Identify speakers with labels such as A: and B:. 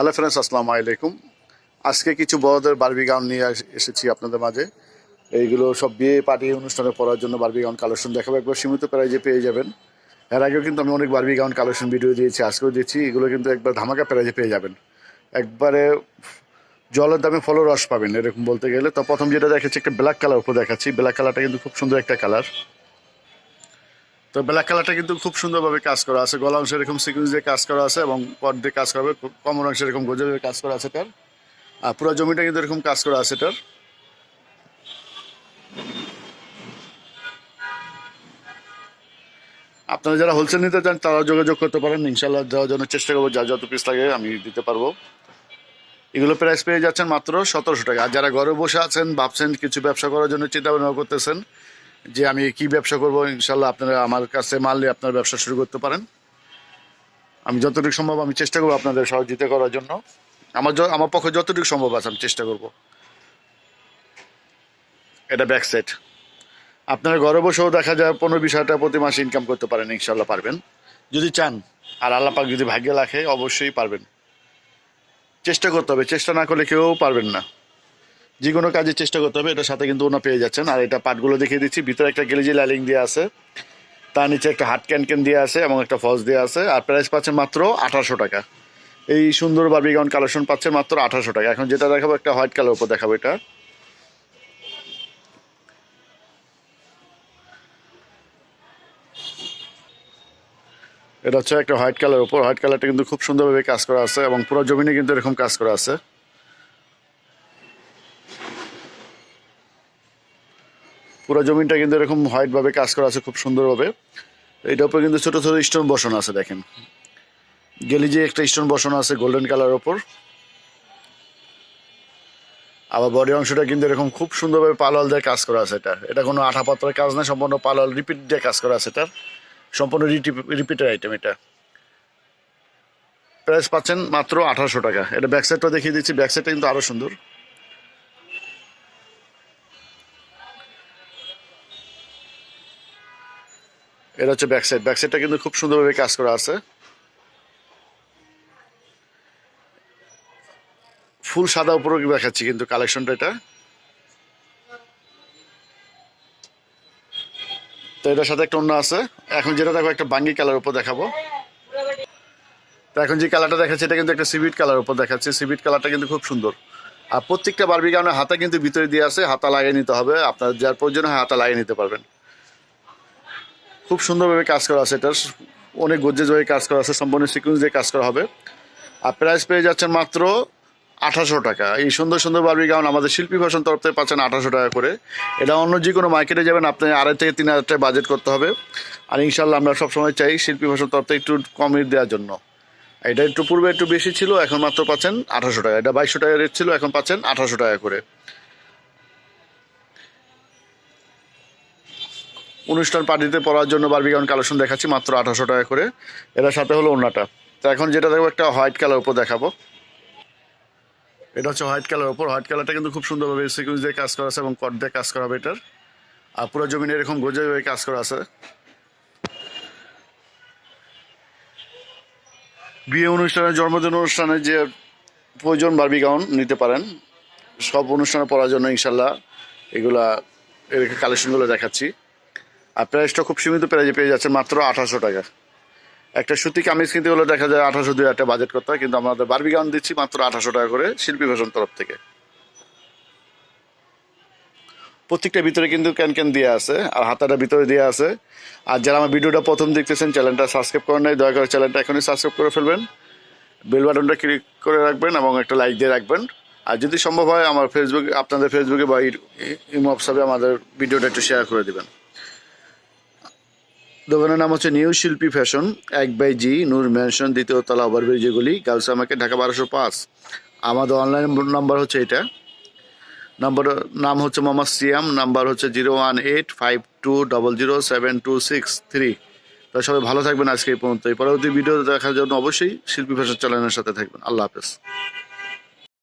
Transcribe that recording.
A: Hello friends আসসালামু আলাইকুম আজকে কিছু বড়দের বারবি গাউন নিয়ে এসেছি আপনাদের মাঝে। এইগুলো সব বিয়ে পার্টি অনুষ্ঠানে পড়ার জন্য বারবি গাউন কালেকশন দেখাবো। একবার সীমিত প্রাইজে পেয়ে যাবেন। এর আগেও কিন্তু আমি অনেক বারবি গাউন কালেকশন ভিডিও দিয়েছি, আজকেও দিয়েছি। এগুলো কিন্তু একবার ধামাকা প্রাইজে পেয়ে যাবেন। একবারে জলের দামে ফলো রস পাবেন, এরকম বলতে গেলে। তো প্রথম যেটা দেখাচ্ছি, একটা ব্ল্যাক কালার উপর দেখাচ্ছি। ব্ল্যাক কালারটা কিন্তু খুব সুন্দর একটা কালার তো ব্ল্যাক কালারটা কিন্তু খুব সুন্দরভাবে কাজ করা আছে। গলা অংশে এরকম সিকুয়েন্স দিয়ে কাজ করা আছে এবং পট দিয়ে কাজ করা হবে। কমন অংশে এরকম গোজের কাজ করা আছে তার। আর পুরো জমিটা কিন্তু এরকম কাজ করা আছে তার। আপনারা যারা হোলসেল নিতে চান তারা যোগাযোগ করতে পারেন। ইনশাল্লাহ দেওয়ার জন্য চেষ্টা করব। যা যত পিস লাগে আমি দিতে পারব। এগুলো প্রাইস পেয়ে যাচ্ছেন মাত্র সতেরোশো টাকা। আর যারা ঘরে বসে আছেন, ভাবছেন কিছু ব্যবসা করার জন্য চিন্তা ভাবনা করতেছেন যে আমি কি ব্যবসা করব ইনশাল্লাহ আপনারা আমার কাছে নিয়ে আপনার ব্যবসা শুরু করতে পারেন। আমি যতটুকু সম্ভব আমি চেষ্টা করব আপনাদের সহযোগিতা করার জন্য। আমার আমার পক্ষে যতটুকু সম্ভব আছে আমি চেষ্টা করব। এটা ব্যাক সাইড আপনারা ঘরে বসেও দেখা যায় পনেরো বিশ হাজার প্রতি মাসে ইনকাম করতে পারেন ইনশাল্লাহ পারবেন। যদি চান, আর আল্লাহ পাক যদি ভাগ্যে রাখে, অবশ্যই পারবেন। চেষ্টা করতে হবে, চেষ্টা না করলে কেউ পারবেন না। যে কোনো কাজে চেষ্টা করতে হবে, এটার সাথে কিন্তু ওনা পেয়ে যাচ্ছেন। আর এটা পাটগুলো দেখিয়ে দিচ্ছি, ভিতরে একটা গেলিজি লাইলিং দিয়ে আছে, তার নিচে একটা হাট ক্যান দিয়ে আছে এবং একটা ফলস দিয়ে আছে, আর প্রাইস পাচ্ছেন মাত্র আঠারোশো টাকা। এই সুন্দর বার্বিগাউন কালেকশন পাচ্ছেন মাত্র আঠারোশো টাকা। এখন যেটা দেখাবো, একটা হোয়াইট কালার উপর দেখাবো এটা। এটা হচ্ছে একটা হোয়াইট কালার উপর। হোয়াইট কালারটা কিন্তু খুব সুন্দরভাবে কাজ করা আছে এবং পুরো জমিনে কিন্তু এরকম কাজ করা আছে। পুরো জমিনটা কিন্তু এরকম হোয়াইট ভাবে কাজ করা আছে, খুব সুন্দরভাবে। এটার উপরে কিন্তু ছোট ছোট স্টোন বসানো আছে, দেখেন। গেলি যে একটা স্টোন বসানো আছে গোল্ডেন কালার ওপর আবার বডি অংশটা কিন্তু এরকম খুব সুন্দরভাবে পালোয়াল দিয়ে কাজ করা আছে এটা। এটা কোনো আঠা পাত্রের কাজ না, সম্পূর্ণ পালোয়াল রিপিট দিয়ে কাজ করা আছে এটার। সম্পূর্ণ রিপিটের আইটেম এটা। প্রাইস পাচ্ছেন মাত্র আঠারোশো টাকা। এটা ব্যাক সাইডটা দেখিয়ে দিচ্ছি ব্যাক সাইডটা কিন্তু আরও সুন্দর। এটা হচ্ছে ব্যাক সাইড ব্যাক সাইডটা কিন্তু খুব সুন্দরভাবে কাজ করা আছে। ফুল সাদা উপরে দেখাচ্ছি কিন্তু কালেকশনটা এটা। তো এটার সাথে একটা অন্য আছে। এখন যেটা দেখো, একটা বাঙ্গি কালার উপর দেখাবো। তো এখন যে কালারটা দেখাচ্ছে, এটা কিন্তু একটা সিভিট কালার উপর দেখাচ্ছে। সিভিট কালারটা কিন্তু খুব সুন্দর। আর প্রত্যেকটা বারবি কারণে হাতা কিন্তু ভিতরে দিয়ে আছে। হাতা লাগিয়ে নিতে হবে। আপনার যার প্রয়োজন হয় হাতা লাগিয়ে নিতে পারবেন। খুব সুন্দরভাবে কাজ করা আছে। এটার অনেক গজ্জেজ হয়ে কাজ করা আছে। সম্পূর্ণ সিকুয়েন্স দিয়ে কাজ করা হবে। আর প্রাইস পেয়ে যাচ্ছেন মাত্র আঠাশো টাকা। এই সুন্দর সুন্দর বারবি গাউন আমাদের শিল্পী ভাষণ তরফ থেকে পাচ্ছেন আঠারোশো টাকা করে। এটা অন্য যে কোনো মার্কেটে যাবেন, আপনি আড়াই থেকে তিন হাজার টাকা বাজেট করতে হবে। আর ইনশাল্লাহ আমরা সবসময় চাই শিল্পী ভাষণ তরফ থেকে একটু কম দেওয়ার জন্য। এটা একটু পূর্বে একটু বেশি ছিল, এখন মাত্র পাচ্ছেন আঠাশো টাকা। এটা বাইশশো টাকা রেট ছিল, এখন পাচ্ছেন আঠারোশো টাকা করে। অনুষ্ঠান পার্টিতে পড়ার জন্য বারবিগাউন কালেকশন দেখাচ্ছি, মাত্র আঠারোশো টাকা করে। এটার সাথে হলো ওনাটা তো এখন যেটা দেখব একটা হোয়াইট কালার উপর দেখাবো। এটা হচ্ছে হোয়াইট কালার উপর। হোয়াইট কালারটা কিন্তু খুব সুন্দরভাবে সিকুয়েন্স দিয়ে কাজ করা আছে এবং কট দিয়ে কাজ করা হবে এটার। আর পুরো জমিনে এরকম গোজে কাজ করা আছে। বিয়ে অনুষ্ঠানে জন্মদিন অনুষ্ঠানে যে প্রয়োজন বারবি গাউন নিতে পারেন, সব অনুষ্ঠানে পড়ার জন্য ইনশাল্লাহ এগুলা, এর কালেকশনগুলো দেখাচ্ছি। আর প্রাইসটা খুব সীমিত প্রাইজে পেয়ে যাচ্ছে মাত্র আঠারোশো টাকা। একটা সুতি কামিজ কিনতে হলে দেখা যায় আঠারোশো দুই একটা বাজেট করতে হয়, কিন্তু আমাদের বারবি গাউন দিচ্ছি মাত্র আঠারোশো টাকা করে শিল্পী ভাষণ তরফ থেকে। প্রত্যেকটা ভিতরে কিন্তু ক্যান ক্যান দিয়ে আছে, আর হাতাটা ভিতরে দিয়ে আছে। আর যারা আমার ভিডিওটা প্রথম দেখতেছেন, চ্যানেলটা সাবস্ক্রাইব করেন নাই, দয়া করে চ্যানেলটা এখনই সাবস্ক্রাইব করে ফেলবেন। বেল বাটনটা ক্লিক করে রাখবেন এবং একটা লাইক দিয়ে রাখবেন। আর যদি সম্ভব হয়, আমার ফেসবুক আপনাদের ফেসবুকে বা ইমো হোয়াটসঅ্যাপে আমাদের ভিডিওটা একটু শেয়ার করে দিবেন। দোকানের নাম হচ্ছে নিউ শিল্পী ফ্যাশন, এক বাই জি, নূর ম্যানশন, দ্বিতীয় তলা ওভারব্রিজ যেগুলি গার্লস আমাকে ঢাকা বারোশো পাঁচ। আমাদের অনলাইন নাম্বার হচ্ছে এটা। নাম্বার, নাম হচ্ছে মোহাম্মদ সিয়াম, নাম্বার হচ্ছে zero one eight five two double zero seven two six three. তো সবাই ভালো থাকবেন আজকে এই পর্যন্ত এই পরবর্তী ভিডিও দেখার জন্য অবশ্যই শিল্পী ফ্যাশন চ্যানেলের সাথে থাকবেন। আল্লাহ হাফেজ।